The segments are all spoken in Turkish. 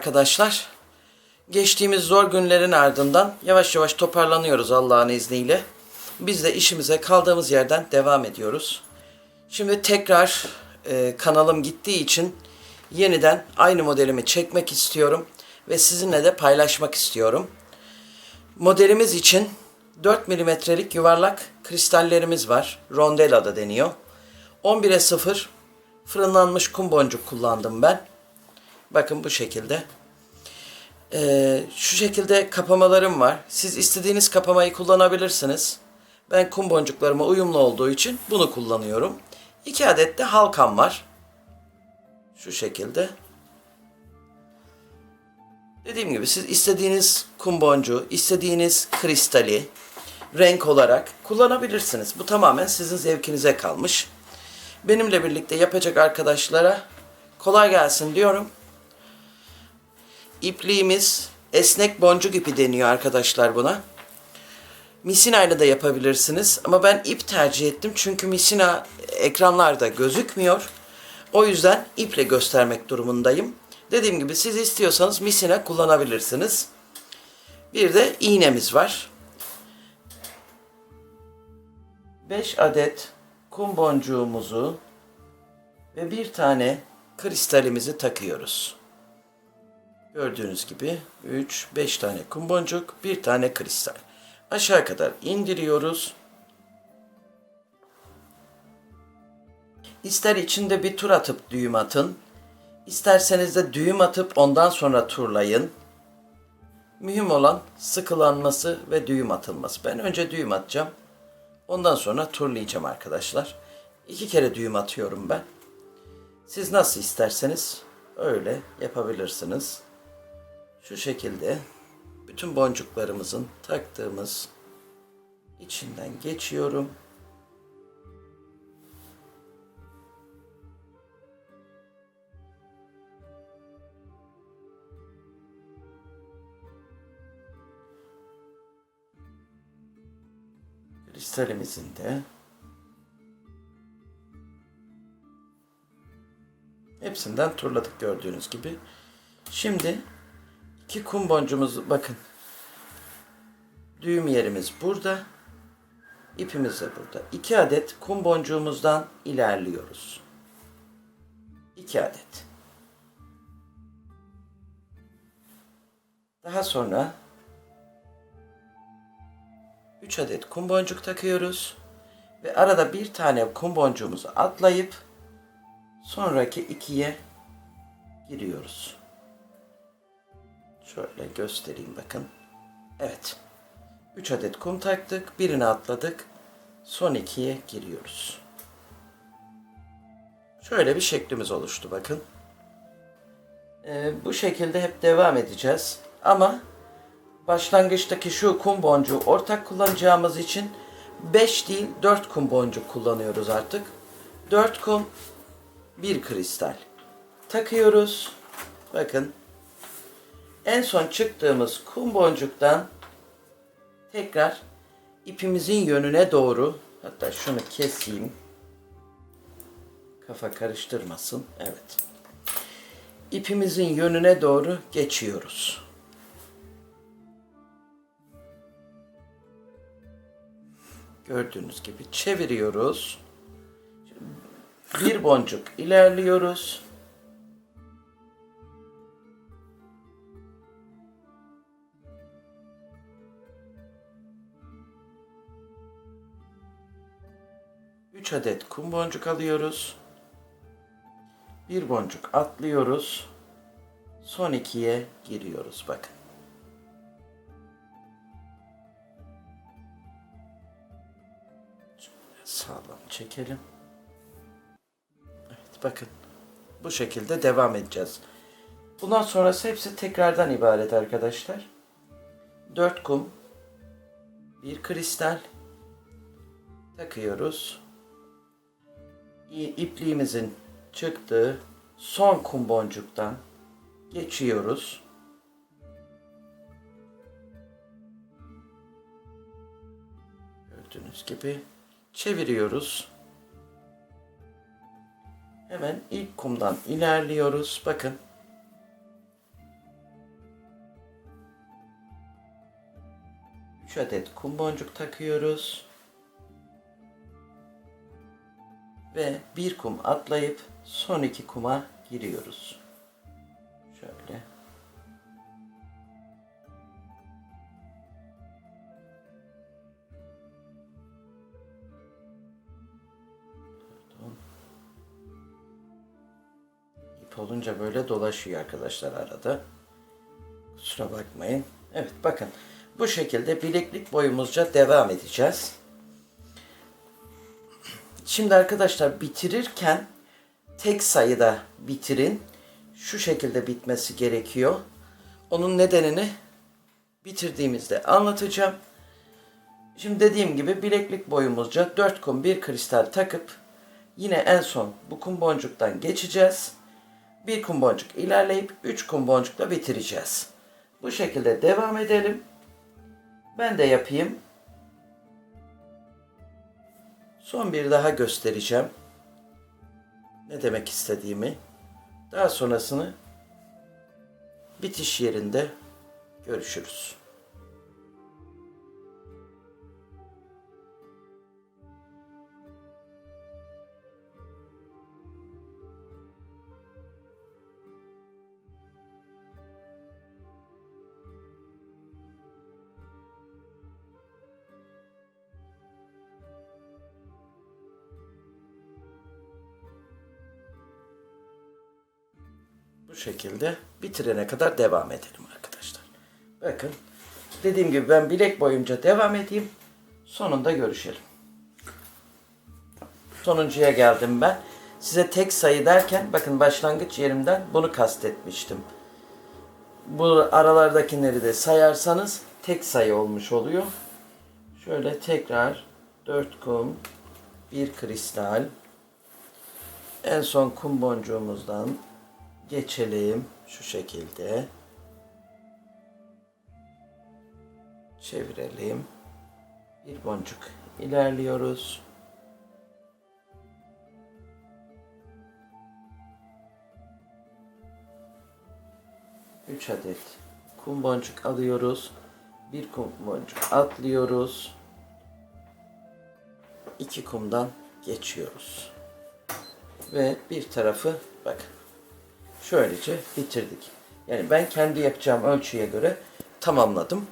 Arkadaşlar. Geçtiğimiz zor günlerin ardından yavaş yavaş toparlanıyoruz Allah'ın izniyle. Biz de işimize kaldığımız yerden devam ediyoruz. Şimdi tekrar e, kanalım gittiği için yeniden aynı modelimi çekmek istiyorum ve sizinle de paylaşmak istiyorum. Modelimiz için 4 milimetrelik yuvarlak kristallerimiz var. Rondella da deniyor. 11'e 0 fırınlanmış kum boncuk kullandım ben. Bakın bu şekilde. Ee, şu şekilde kapamalarım var. Siz istediğiniz kapamayı kullanabilirsiniz. Ben kum boncuklarıma uyumlu olduğu için bunu kullanıyorum. 2 adet de halkam var. Şu şekilde. Dediğim gibi siz istediğiniz kum boncuğu, istediğiniz kristali renk olarak kullanabilirsiniz. Bu tamamen sizin zevkinize kalmış. Benimle birlikte yapacak arkadaşlara kolay gelsin diyorum. İpliğimiz esnek boncuk ipi deniyor arkadaşlar buna. Misinayla da yapabilirsiniz ama ben ip tercih ettim çünkü misina ekranlarda gözükmüyor. O yüzden iple göstermek durumundayım. Dediğim gibi siz istiyorsanız misina kullanabilirsiniz. Bir de iğnemiz var. 5 adet kum boncuğumuzu ve bir tane kristalimizi takıyoruz. Gördüğünüz gibi 3, 5 tane kum boncuk, bir tane kristal. Aşağı kadar indiriyoruz. İster içinde bir tur atıp düğüm atın. İsterseniz de düğüm atıp ondan sonra turlayın. Mühim olan sıkılanması ve düğüm atılması. Ben önce düğüm atacağım. Ondan sonra turlayacağım arkadaşlar. İki kere düğüm atıyorum ben. Siz nasıl isterseniz öyle yapabilirsiniz. Şu şekilde bütün boncuklarımızın taktığımız içinden geçiyorum. Kristalimizin de hepsinden turladık gördüğünüz gibi. Şimdi iki kum boncuğumuz bakın. Düğüm yerimiz burada. İpimiz de burada. İki adet kum boncuğumuzdan ilerliyoruz. İki adet. Daha sonra 3 adet kum boncuk takıyoruz. Ve arada bir tane kum boncuğumuzu atlayıp sonraki ikiye giriyoruz. Şöyle göstereyim bakın. Evet. 3 adet kum taktık. Birini atladık. Son ikiye giriyoruz. Şöyle bir şeklimiz oluştu bakın. Ee, bu şekilde hep devam edeceğiz. Ama başlangıçtaki şu kum boncuğu ortak kullanacağımız için 5 değil 4 kum boncuk kullanıyoruz artık. 4 kum, 1 kristal. Takıyoruz. Bakın. En son çıktığımız kum boncuktan tekrar ipimizin yönüne doğru hatta şunu keseyim. Kafa karıştırmasın. Evet. İpimizin yönüne doğru geçiyoruz. Gördüğünüz gibi çeviriyoruz. Bir boncuk ilerliyoruz. Üç adet kum boncuk alıyoruz. Bir boncuk atlıyoruz. Son ikiye giriyoruz bakın. sağlam çekelim. Evet bakın. Bu şekilde devam edeceğiz. Bundan sonrası hepsi tekrardan ibaret arkadaşlar. 4 kum, bir kristal takıyoruz ipliğimizin çıktığı son kum boncuktan geçiyoruz. Gördüğünüz gibi çeviriyoruz. Hemen ilk kumdan ilerliyoruz. Bakın. Üç adet kum boncuk takıyoruz. Ve bir kum atlayıp son iki kuma giriyoruz. Şöyle. Pardon. İp olunca böyle dolaşıyor arkadaşlar arada. Kusura bakmayın. Evet bakın bu şekilde bileklik boyumuzca devam edeceğiz. Şimdi arkadaşlar bitirirken tek sayıda bitirin. Şu şekilde bitmesi gerekiyor. Onun nedenini bitirdiğimizde anlatacağım. Şimdi dediğim gibi bileklik boyumuzca 4 kum bir kristal takıp yine en son bu kum boncuktan geçeceğiz. Bir kum boncuk ilerleyip 3 kum boncukla bitireceğiz. Bu şekilde devam edelim. Ben de yapayım. Son bir daha göstereceğim. Ne demek istediğimi. Daha sonrasını bitiş yerinde görüşürüz. Şekilde bitirene kadar devam edelim arkadaşlar. Bakın dediğim gibi ben bilek boyunca devam edeyim. Sonunda görüşelim. Sonuncuya geldim ben. Size tek sayı derken bakın başlangıç yerimden bunu kastetmiştim. Bu aralardakileri de sayarsanız tek sayı olmuş oluyor. Şöyle tekrar 4 kum, bir kristal. En son kum boncuğumuzdan geçelim şu şekilde. Çevirelim. Bir boncuk ilerliyoruz. Üç adet kum boncuk alıyoruz. Bir kum boncuk atlıyoruz. İki kumdan geçiyoruz. Ve bir tarafı bakın şöylece bitirdik. Yani ben kendi yapacağım ölçüye göre tamamladım.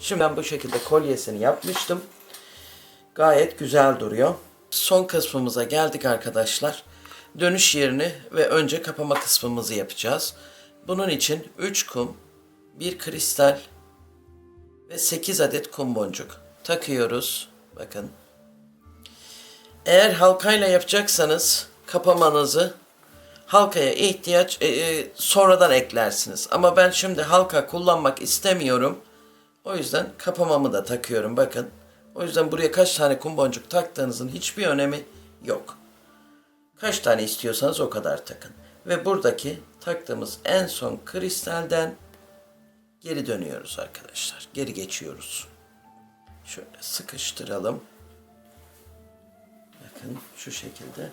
Şimdi ben bu şekilde kolyesini yapmıştım. Gayet güzel duruyor. Son kısmımıza geldik arkadaşlar. Dönüş yerini ve önce kapama kısmımızı yapacağız. Bunun için 3 kum, 1 kristal ve 8 adet kum boncuk takıyoruz. Bakın. Eğer halkayla yapacaksanız kapamanızı halkaya ihtiyaç e, e, sonradan eklersiniz. Ama ben şimdi halka kullanmak istemiyorum. O yüzden kapamamı da takıyorum bakın. O yüzden buraya kaç tane kum boncuk taktığınızın hiçbir önemi yok. Kaç tane istiyorsanız o kadar takın. Ve buradaki taktığımız en son kristalden geri dönüyoruz arkadaşlar. Geri geçiyoruz. Şöyle sıkıştıralım. Bakın şu şekilde.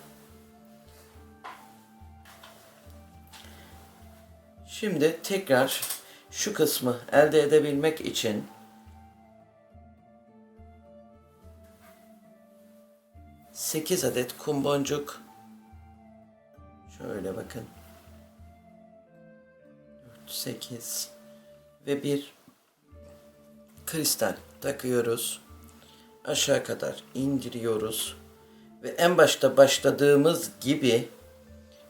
Şimdi tekrar şu kısmı elde edebilmek için sekiz adet kum boncuk şöyle bakın 8 ve bir kristal takıyoruz. Aşağı kadar indiriyoruz. Ve en başta başladığımız gibi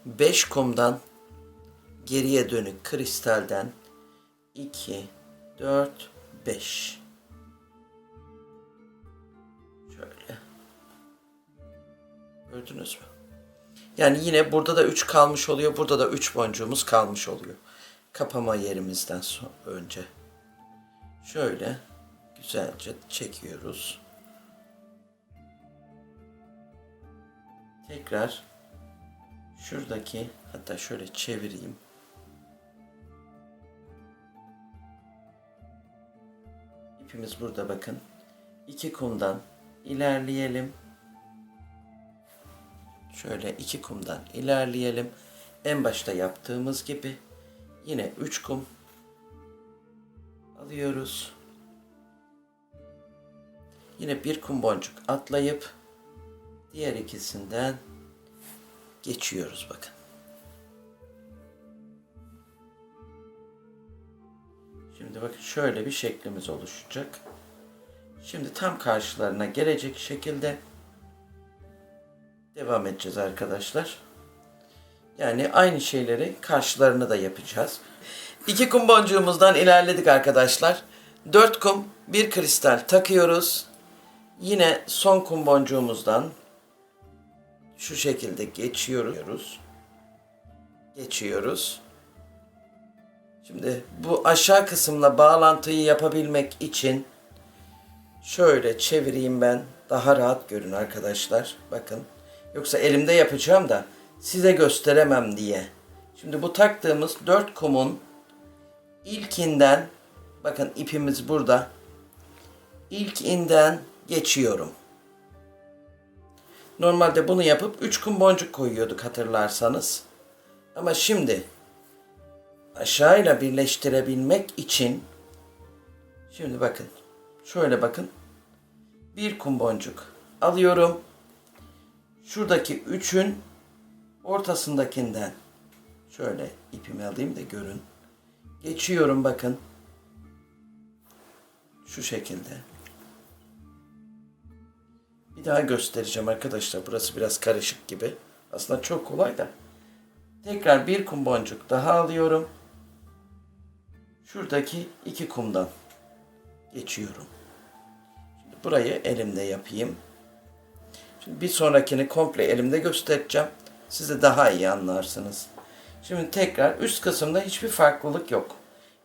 5 kumdan geriye dönük kristalden 2, 4, 5. Şöyle. Gördünüz mü? Yani yine burada da 3 kalmış oluyor. Burada da 3 boncuğumuz kalmış oluyor. Kapama yerimizden önce. Şöyle güzelce çekiyoruz. Tekrar şuradaki hatta şöyle çevireyim. İpimiz burada bakın. İki kumdan ilerleyelim. Şöyle iki kumdan ilerleyelim. En başta yaptığımız gibi yine üç kum alıyoruz. Yine bir kum boncuk atlayıp diğer ikisinden geçiyoruz bakın. Şimdi bakın şöyle bir şeklimiz oluşacak. Şimdi tam karşılarına gelecek şekilde devam edeceğiz arkadaşlar. Yani aynı şeyleri karşılarına da yapacağız. İki kum boncuğumuzdan ilerledik arkadaşlar. Dört kum, bir kristal takıyoruz. Yine son kum boncuğumuzdan şu şekilde geçiyoruz. Geçiyoruz. Şimdi bu aşağı kısımla bağlantıyı yapabilmek için şöyle çevireyim ben. Daha rahat görün arkadaşlar. Bakın. Yoksa elimde yapacağım da size gösteremem diye. Şimdi bu taktığımız dört kumun ilkinden bakın ipimiz burada. İlkinden geçiyorum. Normalde bunu yapıp 3 kum boncuk koyuyorduk hatırlarsanız. Ama şimdi aşağıyla birleştirebilmek için şimdi bakın şöyle bakın bir kum boncuk alıyorum. Şuradaki üçün ortasındakinden şöyle ipimi alayım da görün. Geçiyorum bakın. Şu şekilde. Bir daha göstereceğim arkadaşlar. Burası biraz karışık gibi. Aslında çok kolay da. Tekrar bir kum boncuk daha alıyorum. Şuradaki iki kumdan geçiyorum. Şimdi burayı elimde yapayım. Şimdi bir sonrakini komple elimde göstereceğim. Siz de daha iyi anlarsınız. Şimdi tekrar üst kısımda hiçbir farklılık yok.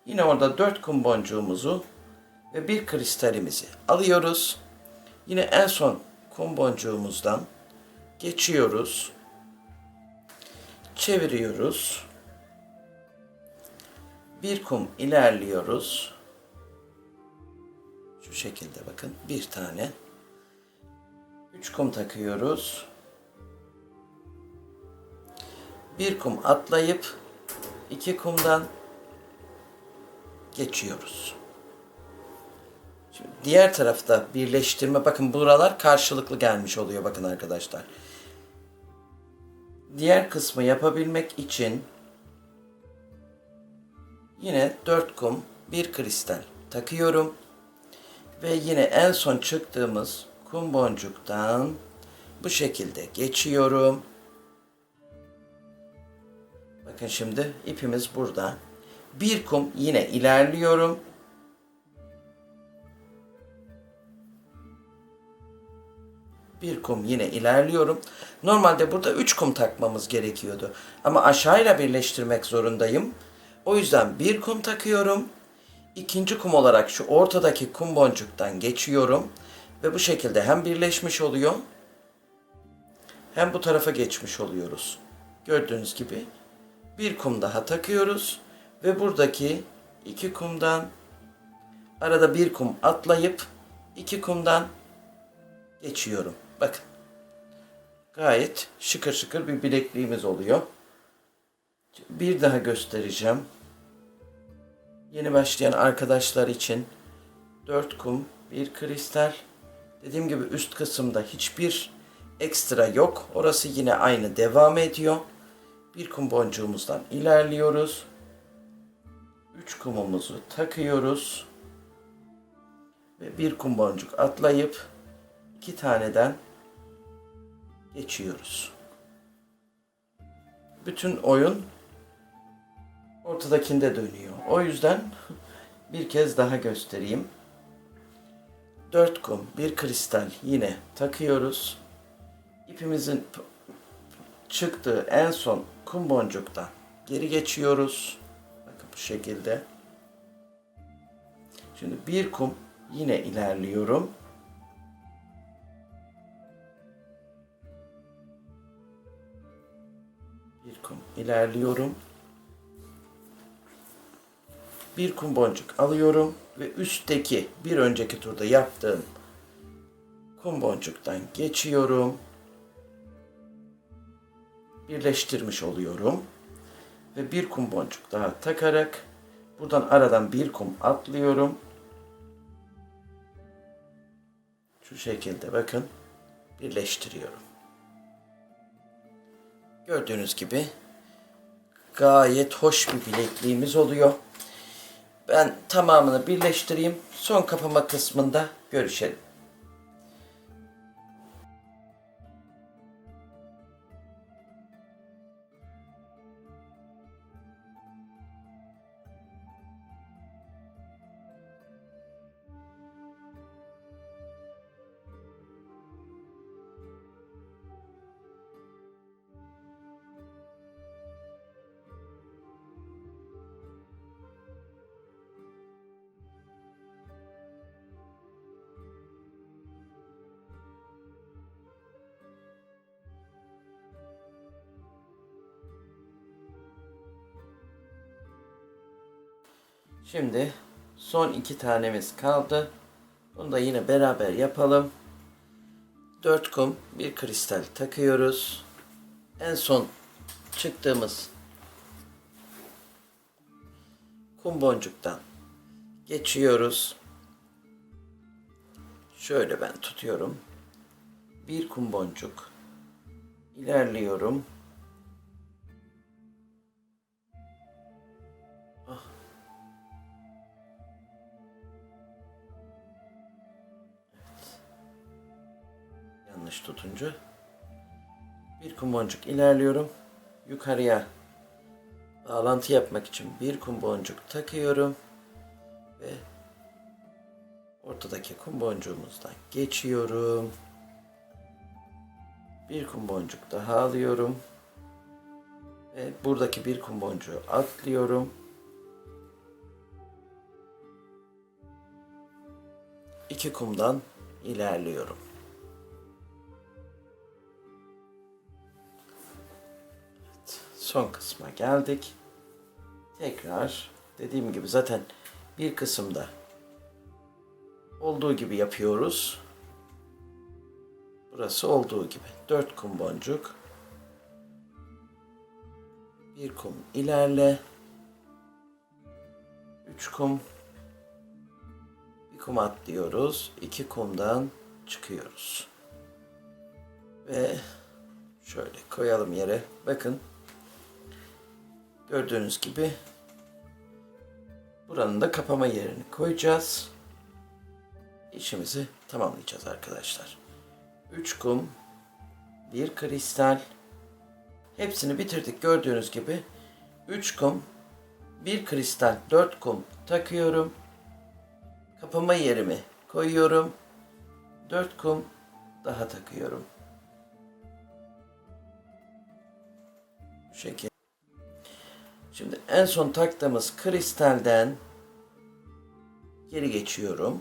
Yine orada dört kum boncuğumuzu ve bir kristalimizi alıyoruz. Yine en son kum boncuğumuzdan geçiyoruz. Çeviriyoruz. Bir kum ilerliyoruz. Şu şekilde bakın bir tane. Üç kum takıyoruz. Bir kum atlayıp iki kumdan geçiyoruz. Şimdi diğer tarafta birleştirme bakın buralar karşılıklı gelmiş oluyor bakın arkadaşlar. Diğer kısmı yapabilmek için yine 4 kum bir kristal takıyorum ve yine en son çıktığımız kum boncuktan bu şekilde geçiyorum. Bakın şimdi ipimiz burada. Bir kum yine ilerliyorum. Bir kum yine ilerliyorum. Normalde burada üç kum takmamız gerekiyordu. Ama aşağıyla birleştirmek zorundayım. O yüzden bir kum takıyorum. İkinci kum olarak şu ortadaki kum boncuktan geçiyorum. Ve bu şekilde hem birleşmiş oluyor hem bu tarafa geçmiş oluyoruz. Gördüğünüz gibi bir kum daha takıyoruz ve buradaki iki kumdan arada bir kum atlayıp iki kumdan geçiyorum. Bakın. Gayet şıkır şıkır bir bilekliğimiz oluyor. Bir daha göstereceğim. Yeni başlayan arkadaşlar için 4 kum, bir kristal. Dediğim gibi üst kısımda hiçbir ekstra yok. Orası yine aynı devam ediyor. Bir kum boncuğumuzdan ilerliyoruz. 3 kumumuzu takıyoruz. Ve bir kum boncuk atlayıp iki taneden geçiyoruz. Bütün oyun ortadakinde dönüyor. O yüzden bir kez daha göstereyim. 4 kum, bir kristal yine takıyoruz. İpimizin çıktığı en son kum boncuktan geri geçiyoruz. Bakın bu şekilde. Şimdi bir kum yine ilerliyorum. Bir kum ilerliyorum. Bir kum boncuk alıyorum ve üstteki bir önceki turda yaptığım kum boncuktan geçiyorum. Birleştirmiş oluyorum. Ve bir kum boncuk daha takarak buradan aradan bir kum atlıyorum. Şu şekilde bakın birleştiriyorum. Gördüğünüz gibi gayet hoş bir bilekliğimiz oluyor. Ben tamamını birleştireyim. Son kapama kısmında görüşelim. Şimdi son iki tanemiz kaldı. Bunu da yine beraber yapalım. 4 kum bir kristal takıyoruz. En son çıktığımız kum boncuktan geçiyoruz. Şöyle ben tutuyorum. Bir kum boncuk ilerliyorum. Yanlış tutunca. Bir kum boncuk ilerliyorum. Yukarıya bağlantı yapmak için bir kum boncuk takıyorum. Ve ortadaki kum boncuğumuzdan geçiyorum. Bir kum boncuk daha alıyorum. Ve buradaki bir kum boncuğu atlıyorum. İki kumdan ilerliyorum. Son kısma geldik. Tekrar dediğim gibi zaten bir kısımda olduğu gibi yapıyoruz. Burası olduğu gibi. 4 kum boncuk. Bir kum ilerle. 3 kum. Bir kum atlıyoruz. 2 kumdan çıkıyoruz. Ve şöyle koyalım yere. Bakın Gördüğünüz gibi buranın da kapama yerini koyacağız. İşimizi tamamlayacağız arkadaşlar. 3 kum, 1 kristal. Hepsini bitirdik gördüğünüz gibi. 3 kum, 1 kristal, 4 kum takıyorum. Kapama yerimi koyuyorum. 4 kum daha takıyorum. Bu şekilde. Şimdi en son taktığımız kristalden geri geçiyorum.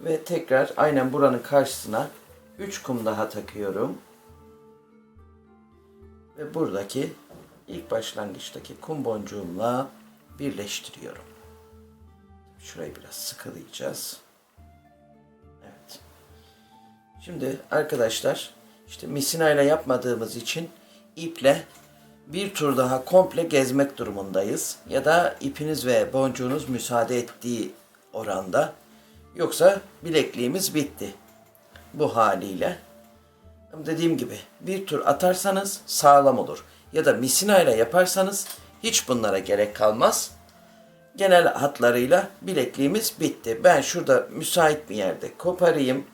Ve tekrar aynen buranın karşısına 3 kum daha takıyorum. Ve buradaki ilk başlangıçtaki kum boncuğumla birleştiriyorum. Şurayı biraz sıkılayacağız. Şimdi arkadaşlar işte misina ile yapmadığımız için iple bir tur daha komple gezmek durumundayız. Ya da ipiniz ve boncuğunuz müsaade ettiği oranda. Yoksa bilekliğimiz bitti. Bu haliyle. Dediğim gibi bir tur atarsanız sağlam olur. Ya da misina ile yaparsanız hiç bunlara gerek kalmaz. Genel hatlarıyla bilekliğimiz bitti. Ben şurada müsait bir yerde koparayım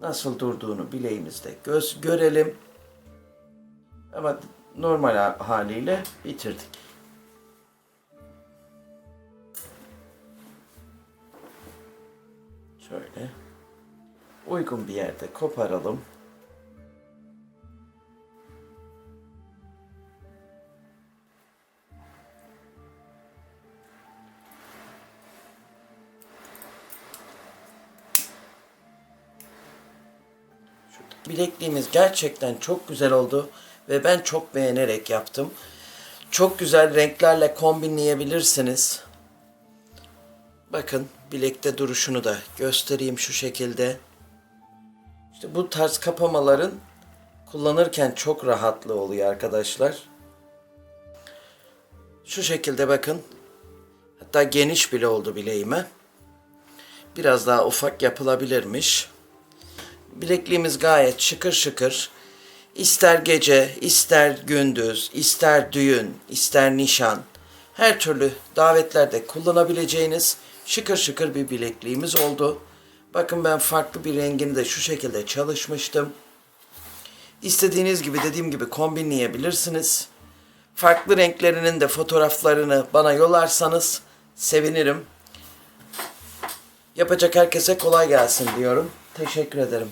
nasıl durduğunu bileğimizde göz görelim. Ama normal haliyle bitirdik. Şöyle uygun bir yerde koparalım. Bilekliğimiz gerçekten çok güzel oldu ve ben çok beğenerek yaptım. Çok güzel renklerle kombinleyebilirsiniz. Bakın bilekte duruşunu da göstereyim şu şekilde. İşte bu tarz kapamaların kullanırken çok rahatlı oluyor arkadaşlar. Şu şekilde bakın. Hatta geniş bile oldu bileğime. Biraz daha ufak yapılabilirmiş. Bilekliğimiz gayet şıkır şıkır. İster gece, ister gündüz, ister düğün, ister nişan. Her türlü davetlerde kullanabileceğiniz şıkır şıkır bir bilekliğimiz oldu. Bakın ben farklı bir rengini de şu şekilde çalışmıştım. İstediğiniz gibi dediğim gibi kombinleyebilirsiniz. Farklı renklerinin de fotoğraflarını bana yollarsanız sevinirim. Yapacak herkese kolay gelsin diyorum. Teşekkür ederim.